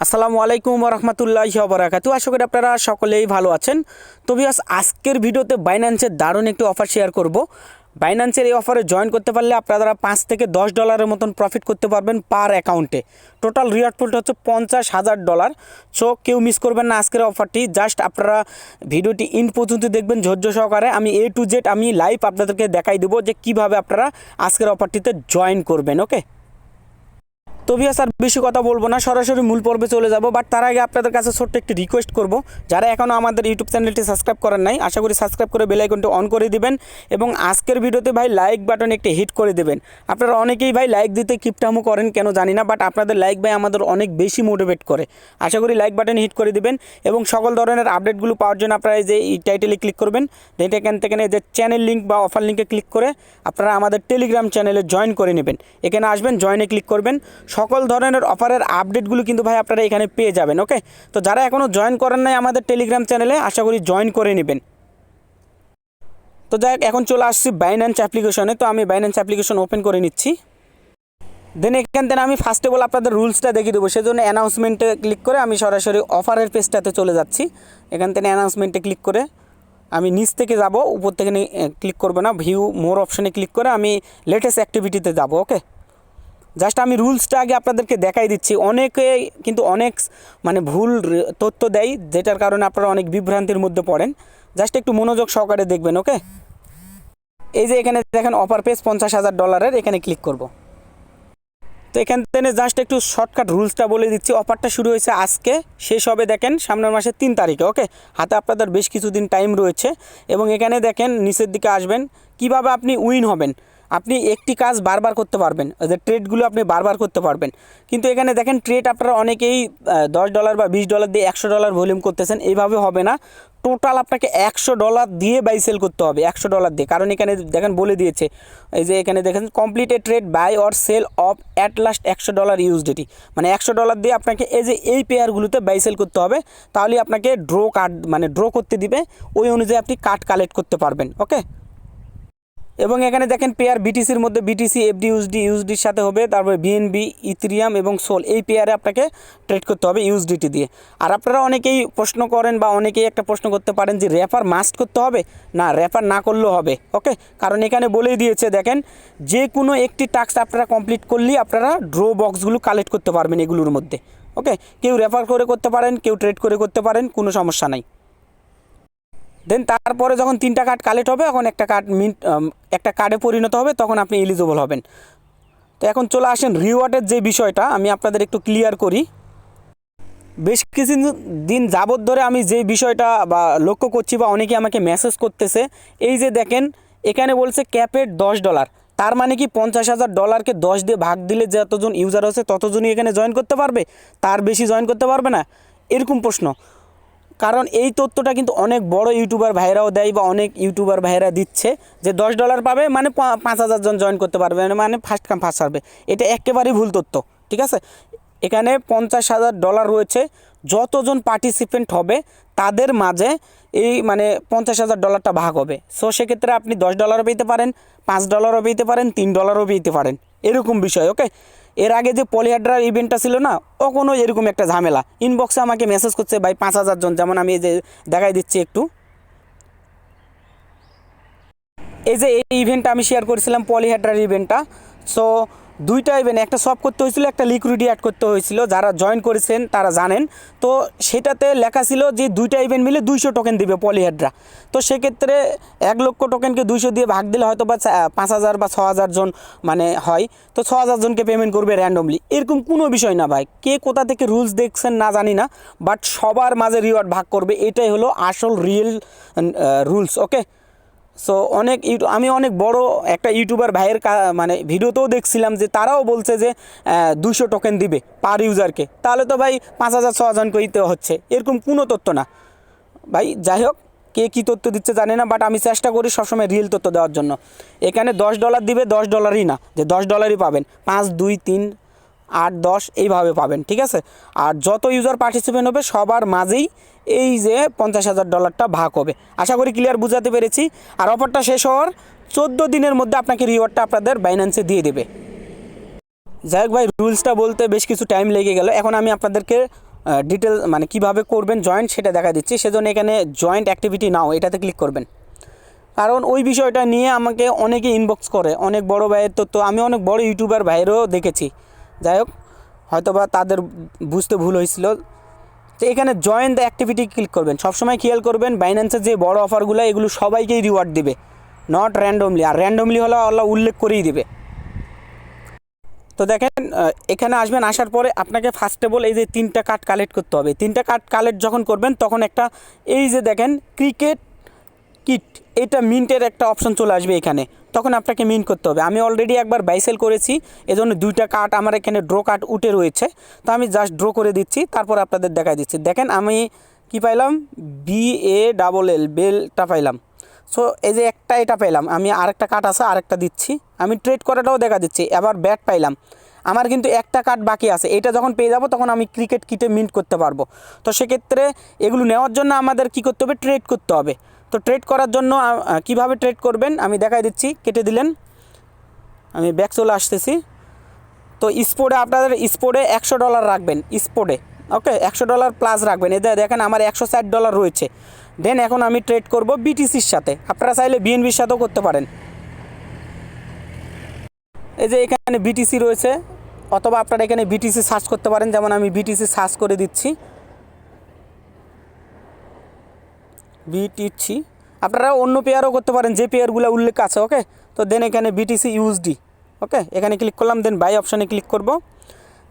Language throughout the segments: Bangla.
আসসালামু আলাইকুম রহমতুল্লাহ বরাকাতু আশা করি আপনারা সকলেই ভালো আছেন। তো বিয়াস আজকের ভিডিওতে বাইন্যান্সের দারুণ একটি অফার শেয়ার করব। বাইন্যান্সের এই অফারে জয়েন করতে পারলে আপনারা পাঁচ থেকে দশ ডলারের মতন প্রফিট করতে পারবেন পার অ্যাকাউন্টে টোটাল রিওয়ার্ড পুলটা হচ্ছে পঞ্চাশ হাজার ডলার সো কেউ মিস করবেন না আজকের অফারটি জাস্ট আপনারা ভিডিওটি ইন পর্যন্ত দেখবেন ধৈর্য সহকারে। আমি এ টু জেড আমি লাইভ আপনাদেরকে দেখাই দেবো যে কীভাবে আপনারা আজকের অফারটিতে জয়েন করবেন ওকে তো ভিয়াস আর বেশি কথা বলব না, সরাসরি মূল পর্বে চলে যাব বাট তার আগে আপনাদের কাছে ছোট্ট একটি রিকোয়েস্ট করব। যারা এখনও আমাদের ইউটিউব চ্যানেলটি সাবস্ক্রাইব করেন নাই, আশা করি সাবস্ক্রাইব করে বেল আইকনটি অন করে দিবেন, এবং আজকের ভিডিওতে ভাই লাইক বাটন একটি হিট করে দেবেন। আপনারা অনেকেই ভাই লাইক দিতে কিপটামো করেন, কেন জানি না বাট আপনাদের লাইক ভাই আমাদের অনেক বেশি মোটিভেট করে। আশা করি লাইক বাটন হিট করে দিবেন, এবং সকল ধরনের আপডেটগুলো পাওয়ার জন্য আপনারা এই যে টাইটেলে ক্লিক করবেন দেন এখান থেকে যে চ্যানেল লিঙ্ক বা অফার লিঙ্কে ক্লিক করে আপনারা আমাদের টেলিগ্রাম চ্যানেলে জয়েন করে নেবেন। এখানে আসবেন জয়েনে ক্লিক করবেন। সকল ধরনের অফারের আপডেটগুলো কিন্তু ভাই আপনারা এখানে পেয়ে যাবেন ওকে তো যারা এখনও জয়েন করেন নাই আমাদের টেলিগ্রাম চ্যানেলে আশা করি জয়েন করে নেবেন। তো যাই এখন চলে আসছি বাইন্যান্স অ্যাপ্লিকেশনে তো আমি বাইন্যান্স অ্যাপ্লিকেশন ওপেন করে নিচ্ছি। দেন এখান থেকে আমি ফার্স্টে বলে আপনাদের রুলসটা দেখিয়ে দেবো। সেজন্য অ্যানাউন্সমেন্টে ক্লিক করে আমি সরাসরি অফারের পেজটাতে চলে যাচ্ছি। এখান থেকে অ্যানাউন্সমেন্টে ক্লিক করে আমি নিচ থেকে যাব, উপর থেকে ক্লিক করব না ভিউ মোর অপশনে ক্লিক করে আমি লেটেস্ট অ্যাক্টিভিটিতে যাব ওকে জাস্ট আমি রুলসটা আগে আপনাদেরকে দেখাই দিচ্ছি। অনেকে কিন্তু অনেক মানে ভুল তথ্য দেয়, যেটার কারণে আপনারা অনেক বিভ্রান্তির মধ্যে পড়েন। জাস্ট একটু মনোযোগ সহকারে দেখবেন ওকে এই যে এখানে দেখেন অফার পেজ পঞ্চাশ হাজার ডলারের এখানে ক্লিক করব। তো এখান থেকে জাস্ট একটু শর্টকাট রুলসটা বলে দিচ্ছি। অফারটা শুরু হয়েছে আজকে, শেষ হবে দেখেন সামনের মাসের তিন তারিখে ওকে হাতে আপনাদের বেশ কিছুদিন টাইম রয়েছে। এবং এখানে দেখেন নিচের দিকে আসবেন, কীভাবে আপনি উইন হবেন। আপনি একটি কাজ বারবার করতে পারবেন যে ট্রেডগুলো আপনি বারবার করতে পারবেন। কিন্তু এখানে দেখেন ট্রেড আপনারা অনেকেই দশ ডলার বা বিশ ডলার দিয়ে একশো ডলার ভলিউম করতেছেন, এইভাবে হবে না। টোটাল আপনাকে একশো ডলার দিয়ে বাই সেল করতে হবে, একশো ডলার দিয়ে। কারণ এখানে দেখেন বলে দিয়েছে, এই যে এখানে দেখেন complete a trade buy or sell of at last একশো ডলার ইউজডিটি মানে একশো ডলার দিয়ে আপনাকে এই যে এই পেয়ারগুলোতে বাই সেল করতে হবে, তাহলে আপনাকে ড্র কার্ড মানে ড্র করতে দিবে, ওই অনুযায়ী আপনি কার্ড কালেক্ট করতে পারবেন ওকে এবং এখানে দেখেন পেয়ার বিটিসির মধ্যে বিটিসি এফডি ইউজডি ইউজডির সাথে হবে, তারপরে বিএনবি ইথিরিয়াম এবং সোল এই পেয়ারে আপনাকে ট্রেড করতে হবে ইউজডিটি দিয়ে। আর আপনারা অনেকেই প্রশ্ন করেন বা অনেকেই একটা প্রশ্ন করতে পারেন যে রেফার মাস্ট করতে হবে? না রেফার না করলেও হবে ওকে কারণ এখানে বলেই দিয়েছে, দেখেন, যে কোনো একটি টাস্ক আপনারা কমপ্লিট করলেই আপনারা ড্র বক্সগুলো কালেক্ট করতে পারবেন এগুলোর মধ্যে ওকে কেউ রেফার করে করতে পারেন, কেউ ট্রেড করে করতে পারেন, কোনো সমস্যা নাই। দেন তারপরে যখন তিনটা কার্ড কালেক্ট হবে, এখন একটা কার্ড মিন্ট একটা কার্ডে পরিণত হবে, তখন আপনি এলিজিবল হবেন। তো এখন চলে আসেন রিওয়ার্ডের যে বিষয়টা, আমি আপনাদের একটু ক্লিয়ার করি। বেশ কিছু দিন যাবত ধরে আমি যে বিষয়টা বা লক্ষ্য করছি বা অনেকে আমাকে মেসেজ করতেছে, এই যে দেখেন, এখানে বলছে ক্যাপের দশ ডলার তার মানে কি পঞ্চাশ হাজার ডলারকে দশ দিয়ে ভাগ দিলে যতজন ইউজার আছে ততজনই এখানে জয়েন করতে পারবে? তার বেশি জয়েন করতে পারবে না? এরকম প্রশ্ন। কারণ এই তথ্যটা কিন্তু অনেক বড় ইউটিউবার ভাইরাও দেয় বা অনেক ইউটিউবার ভাইরা দিচ্ছে যে দশ ডলার পাবে মানে পাঁচ হাজার জন জয়েন করতে পারবে মানে ফার্স্ট কাম ফার্স্ট সার্ভে এটা একেবারেই ভুল তথ্য, ঠিক আছে? এখানে পঞ্চাশ হাজার ডলার রয়েছে, যতজন পার্টিসিপেন্ট হবে, তাদের মাঝে এই মানে পঞ্চাশ হাজার ডলারটা ভাগ হবে। সো সেক্ষেত্রে আপনি দশ ডলারও পেতে পারেন, পাঁচ ডলারও পেতে পারেন, তিন ডলারও পেতে পারেন। এরকম বিষয় ওকে এর আগে যে পলিহাড্রার ইভেন্টটা ছিল না ও কোনো এরকম একটা ঝামেলা। ইনবক্সে আমাকে মেসেজ করছে, ভাই, পাঁচ হাজার জন, যেমন আমি এই যে দেখাই দিচ্ছি একটু। এই যে এই ইভেন্টটা আমি শেয়ার করেছিলাম পলিহাড্রার ইভেন্টটা সো দুইটা ইভেন্ট একটা সব করতে হয়েছিল, একটা লিকুইডিটি অ্যাড করতে হয়েছিল। যারা জয়েন করেছেন, তারা জানেন। তো সেটাতে লেখা ছিল যে দুইটা ইভেন্ট মিলে দুইশো টোকেন দিবে পলিহাড্রা তো সেক্ষেত্রে এক লক্ষ টোকেনকে দুইশো দিয়ে ভাগ দিলে হয়তো বা পাঁচ হাজার বা ছ হাজার জন মানে হয়। তো ছ হাজার জনকে পেমেন্ট করবে র্যান্ডমলি এরকম কোনো বিষয় না ভাই। কে কোথা থেকে রুলস দেখছেন না জানি না বাট সবার মাঝে রিওয়ার্ড ভাগ করবে। এটাই হলো আসল রিয়েল রুলস ওকে সো অনেক ইউটিউ আমি অনেক বড় একটা ইউটিউবার ভাইয়ের মানে ভিডিওতেও দেখছিলাম যে তারাও বলছে যে দুশো টোকেন দিবে পার ইউজারকে তাহলে তো ভাই পাঁচ হাজার, ছ হাজার কইতে হচ্ছে। এরকম কোনো তথ্য না। ভাই, যাই হোক, কে কী তথ্য দিচ্ছে জানি না বাট আমি চেষ্টা করি সবসময় রিয়েল তথ্য দেওয়ার জন্য। এখানে দশ ডলার দিবে, দশ ডলারই না। যে দশ ডলারই পাবেন। পাঁচ, দুই, তিন আট, দশ, এইভাবে পাবেন, ঠিক আছে? আর যত ইউজার পার্টিসিপেন্ট হবে, সবার মাঝেই এই যে পঞ্চাশ হাজার ডলারটা ভাগ হবে। আশা করি ক্লিয়ার বুঝাতে পেরেছি। আর অফারটা শেষ হওয়ার চোদ্দ দিনের মধ্যে আপনাকে রিওয়ার্ডটা আপনাদের বাইন্যান্সে দিয়ে দেবে। যাই হোক ভাই রুলসটা বলতে বেশ কিছু টাইম লেগে গেল। এখন আমি আপনাদেরকে ডিটেল মানে কীভাবে করবেন জয়েন্ট সেটা দেখা দিচ্ছি। সেজন্য এখানে জয়েন্ট অ্যাক্টিভিটি নাও এটাতে ক্লিক করবেন। কারণ ওই বিষয়টা নিয়ে আমাকে অনেকে ইনবক্স করে। অনেক বড় ভাইয়ের তো তো আমি অনেক বড় ইউটিউবার ভাইয়েরও দেখেছি। যাই হোক হয়তো বা তাদের বুঝতে ভুল হয়েছিল। তো এখানে জয়েন দ্য অ্যাক্টিভিটি ক্লিক করবেন। সবসময় খেয়াল করবেন বাইন্যান্সের যে বড় অফারগুলো এগুলো সবাইকেই রিওয়ার্ড দেবে। নট র্যান্ডমলি আর র্যান্ডমলি হলে আল্লাহ উল্লেখ করেই দেবে। তো দেখেন এখানে আসবেন, আসার পরে আপনাকে ফার্স্ট অফ অল এই যে তিনটা কার্ড কালেক্ট করতে হবে। তিনটা কার্ড কালেক্ট যখন করবেন, তখন একটা, এই যে দেখেন ক্রিকেট কিট, এটা মিন্টের একটা অপশন চলে আসবে এখানে। তখন আপনাকে মিন্ট করতে হবে। আমি অলরেডি একবার বাইসেল করেছি, এজন্য দুইটা কার্ড আমার এখানে ড্র কার্ড উঠে রয়েছে। তো আমি জাস্ট ড্র করে দিচ্ছি, তারপর আপনাদের দেখাই দিচ্ছি। দেখেন আমি কি পাইলাম? বি এ ডাবল এল বেলটা পাইলাম। সো এই যে একটা এটা পাইলাম। আমি আরেকটা কার্ড আছে, আরেকটা দিচ্ছি। আমি ট্রেড করাটাও দেখা দিচ্ছি। এবার ব্যাট পাইলাম। আমার কিন্তু একটা কার্ড বাকি আছে। এটা যখন পেয়ে যাব, তখন আমি ক্রিকেট কিটে মিন্ট করতে পারব। তো সেক্ষেত্রে এগুলো নেওয়ার জন্য আমাদের কি করতে হবে? ট্রেড করতে হবে। তো ট্রেড করার জন্য কীভাবে ট্রেড করবেন? আমি দেখাই দিচ্ছি, কেটে দিলেন। আমি ব্যাক চলে আসতেছি। তো স্পোর্টে আপনাদের স্পোর্টে একশো ডলার রাখবেন স্পোর্টে ওকে একশো ডলার প্লাস রাখবেন। এতে দেখেন, আমার একশো ষাট ডলার রয়েছে। দেন এখন আমি ট্রেড করব বিটিসির সাথে। আপনারা চাইলে বিএনবির সাথেও করতে পারেন। এই যে এখানে বিটিসি রয়েছে, অথবা আপনারা এখানে বিটিসি সার্চ করতে পারেন। যেমন আমি বিটিসি সার্চ করে দিচ্ছি। বিটিসি আপনারা অন্য পেয়ারও করতে পারেন, যে পেয়ারগুলো উল্লেখ আছে ওকে তো দেন এখানে বিটিসি ইউএসডি ওকে এখানে ক্লিক করলাম দেন বাই অপশানে ক্লিক করব।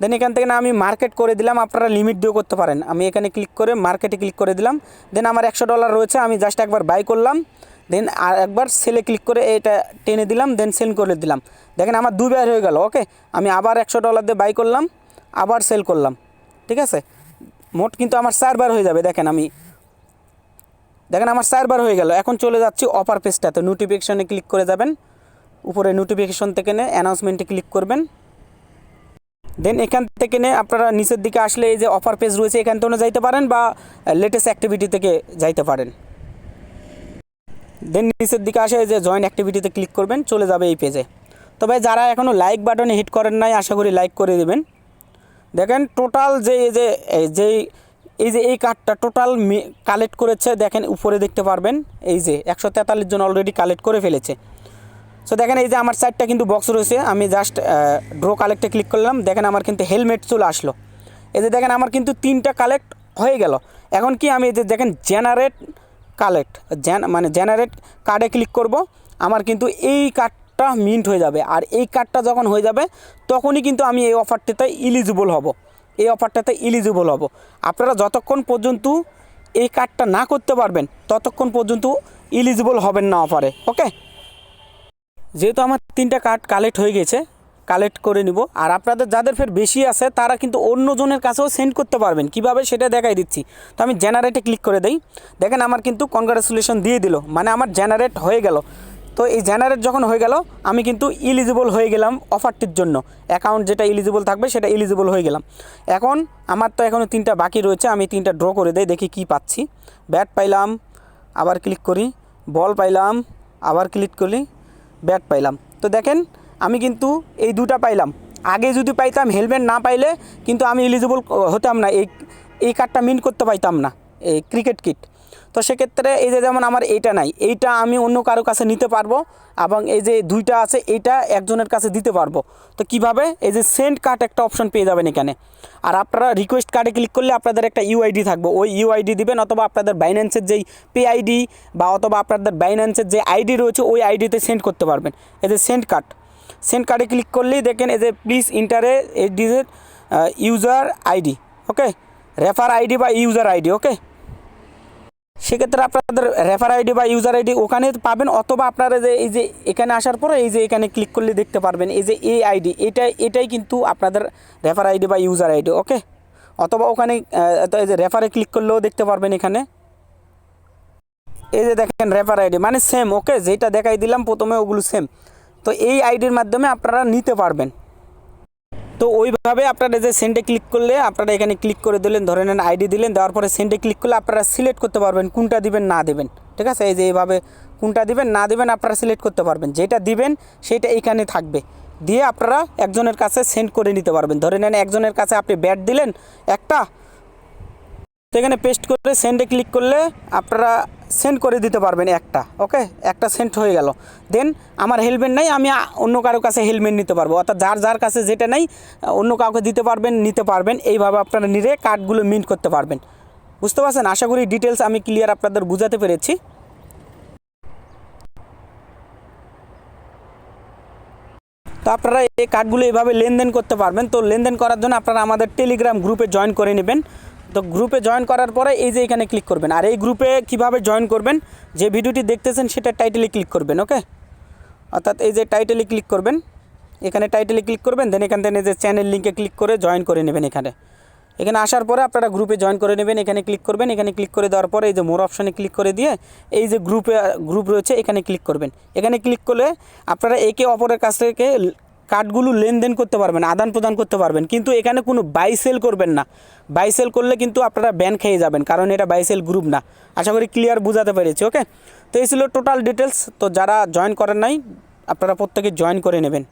দেন এখান থেকে না আমি মার্কেট করে দিলাম, আপনারা লিমিট দিয়েও করতে পারেন। আমি এখানে ক্লিক করে মার্কেটে ক্লিক করে দিলাম। দেন আমার একশো ডলার রয়েছে, আমি জাস্ট একবার বাই করলাম। দেন আর একবার সেলে ক্লিক করে এটা টেনে দিলাম দেন সেল করে দিলাম। দেখেন আমার দুবার হয়ে গেল ওকে আমি আবার একশো ডলার দিয়ে বাই করলাম, আবার সেল করলাম, ঠিক আছে? মোট কিন্তু আমার চারবার হয়ে যাবে, দেখেন আমি দেখেন আমার চারবার হয়ে গেল। এখন চলে যাচ্ছি অফার পেজটাতে নোটিফিকেশনে ক্লিক করে যাবেন। উপরে নোটিফিকেশন থেকে নে অ্যানাউন্সমেন্টে ক্লিক করবেন। দেন এখান থেকে নে, আপনারা নিচের দিকে আসলে এই যে অফার পেজ রয়েছে, এখান থেকে যাইতে পারেন বা লেটেস্ট অ্যাক্টিভিটি থেকে যাইতে পারেন। দেন নিচের দিকে আসে যে জয়েন অ্যাক্টিভিটিতে ক্লিক করবেন, চলে যাবে এই পেজে তবে যারা এখনও লাইক বাটনে হিট করেন নাই, আশা করি লাইক করে দেবেন। দেখেন টোটাল যে যে, এই যে এই যে এই কার্ডটা টোটাল কালেক্ট করেছে, দেখেন উপরে দেখতে পারবেন, এই যে একশো তেতাল্লিশ জন অলরেডি কালেক্ট করে ফেলেছে। সো দেখেন এই যে আমার সাইডটা কিন্তু বক্স রয়েছে, আমি জাস্ট ড্র কালেক্টে ক্লিক করলাম, দেখেন আমার কিন্তু হেলমেট চলে আসলো। এই যে দেখেন আমার কিন্তু তিনটা কালেক্ট হয়ে গেল। এখন কি আমি এই যে দেখেন জেনারেট কালেক্ট জেন মানে জেনারেট কার্ডে ক্লিক করব, আমার কিন্তু এই কার্ডটা মিন্ট হয়ে যাবে। আর এই কার্ডটা যখন হয়ে যাবে, তখনই কিন্তু আমি এই অফারটিতে ইলিজিবল হব। এই অফারটাতে ইলিজিবল হব। আপনারা যতক্ষণ পর্যন্ত এই কার্ডটা না করতে পারবেন, ততক্ষণ পর্যন্ত ইলিজিবল হবেন না অফারে ওকে যেহেতু আমার তিনটা কার্ড কালেক্ট হয়ে গেছে কালেক্ট করে নিব। আর আপনাদের যাদের ফের বেশি আছে, তারা কিন্তু অন্য জনের কাছেও সেন্ড করতে পারবেন। কীভাবে সেটা দেখাই দিচ্ছি। তো আমি জেনারেটে ক্লিক করে দেই। দেখেন আমার কিন্তু কনগ্রাচুলেশন দিয়ে দিল। মানে আমার জেনারেট হয়ে গেল। তো এই জেনারেট যখন হয়ে গেল, আমি কিন্তু ইলিজিবল হয়ে গেলাম অফারটির জন্য। অ্যাকাউন্ট যেটা ইলিজিবল থাকবে, সেটা ইলিজিবল হয়ে গেলাম। এখন আমার তো এখনও তিনটা বাকি রয়েছে, আমি তিনটা ড্র করে দেই, দেখি কি পাচ্ছি। ব্যাট পাইলাম, আবার ক্লিক করি। বল পাইলাম, আবার ক্লিক করি। ব্যাট পাইলাম। তো দেখেন, আমি কিন্তু এই দুটা পাইলাম। আগে যদি পাইতাম হেলমেট না পাইলে কিন্তু আমি এলিজিবল হতাম না। এই এই কার্ডটা মিন করতে পাইতাম না। এই ক্রিকেট কিট তো সেক্ষেত্রে এই যে যেমন আমার এইটা নাই, এইটা আমি অন্য কারও কাছে নিতে পারব এবং এই যে দুইটা আছে, এইটা একজনের কাছে দিতে পারব। তো কীভাবে? এই যে সেন্ড কার্ড একটা অপশন পেয়ে যাবেন এখানে। আর আপনারা রিকোয়েস্ট কার্ডে ক্লিক করলে আপনাদের একটা ইউআইডি থাকবে। ওই ইউআইডি দিবেন অথবা আপনাদের বাইন্যান্সের যেই পে আইডি বা অথবা আপনাদের বাইন্যান্সের যে আইডি রয়েছে, ওই আইডিতে সেন্ড করতে পারবেন। এই যে সেন্ড কার্ড সেন্ড কার্ডে ক্লিক করলেই দেখেন এই যে প্লিজ ইন্টারে ডিজের user ID okay refer ID বা ইউজার আইডি ওকে সেক্ষেত্রে আপনাদের রেফার আইডি বা ইউজার আইডি ওখানে পাবেন, অথবা আপনারা যে এই যে এখানে আসার পরে এই যে এখানে ক্লিক করলে দেখতে পারবেন, এই যে এই আইডি এটা, এটাই কিন্তু আপনাদের রেফার আইডি বা ইউজার আইডি ওকে অথবা ওখানে এই যে রেফারে ক্লিক করলেও দেখতে পারবেন এখানে। এই যে দেখেন রেফার আইডি মানে সেম ওকে যেটা দেখাই দিলাম, প্রথমে ওগুলো সেম তো এই আইডির মাধ্যমে আপনারা নিতে পারবেন। তো ওইভাবে আপনারা যে সেন্ডে ক্লিক করলে আপনারা এখানে ক্লিক করে দিলেন, ধরে নেন আইডি দিলেন, দেওয়ার পরে সেন্ডে ক্লিক করলে আপনারা সিলেক্ট করতে পারবেন কোনটা দিবেন, না দেবেন। ঠিক আছে? এই যে এইভাবে কোনটা দিবেন, না দিবেন আপনারা সিলেক্ট করতে পারবেন। যেটা দিবেন, সেটা এখানে থাকবে। দিয়ে আপনারা একজনের কাছে সেন্ড করে নিতে পারবেন। ধরে নেন একজনের কাছে আপনি ব্যাট দিলেন, একটা। তো এখানে পেস্ট করে সেন্ডে ক্লিক করলে আপনারা সেন্ড করে দিতে পারবেন একটা ওকে একটা সেন্ড হয়ে গেল। দেন আমার হেলমেট নাই, আমি অন্য কারও কাছে হেলমেট নিতে পারব। অর্থাৎ যার যার কাছে যেটা নেই, অন্য কাউকে দিতে পারবেন, নিতে পারবেন। এইভাবে আপনারা নিলে কার্ডগুলো মিন্ট করতে পারবেন। বুঝতে পারছেন? আশা করি ডিটেলস আমি ক্লিয়ার আপনাদের বুঝাতে পেরেছি। তো আপনারা এই কার্ডগুলো এইভাবে লেনদেন করতে পারবেন। তো লেনদেন করার জন্য আপনারা আমাদের টেলিগ্রাম গ্রুপে জয়েন করে নেবেন। তো গ্রুপে জয়েন করার পরে এই যে এখানে ক্লিক করবেন। আর এই গ্রুপে কীভাবে জয়েন করবেন, যে ভিডিওটি দেখতেছেন সেটা টাইটেলে ক্লিক করবেন ওকে অর্থাৎ এই যে টাইটেলে ক্লিক করবেন, এখানে টাইটেলে ক্লিক করবেন দেন এখান থেকে যে চ্যানেল লিঙ্কে ক্লিক করে জয়েন করে নেবেন এখানে। এখানে আসার পরে আপনারা গ্রুপে জয়েন করে নেবেন, এখানে ক্লিক করবেন, এখানে ক্লিক করে দেওয়ার পরে এই যে মোর অপশানে ক্লিক করে দিয়ে এই যে গ্রুপে গ্রুপ রয়েছে, এখানে ক্লিক করবেন। এখানে ক্লিক করলে আপনারা একে অপরের কাছ থেকে কার্ডগুলো লেনদেন করতে পারবেন, আদান প্রদান করতে পারবেন, কিন্তু এখানে কোনো বাইসেল করবেন না। বাইসেল করলে কিন্তু আপনারা ব্যান খেয়ে যাবেন, কারণ এটা বাইসেল গ্রুপ না। আশা করি ক্লিয়ার বোঝাতে পেরেছি ওকে তো এই ছিল টোটাল ডিটেলস তো যারা জয়েন করেন নাই, আপনারা প্রত্যেকে জয়েন করে নেবেন।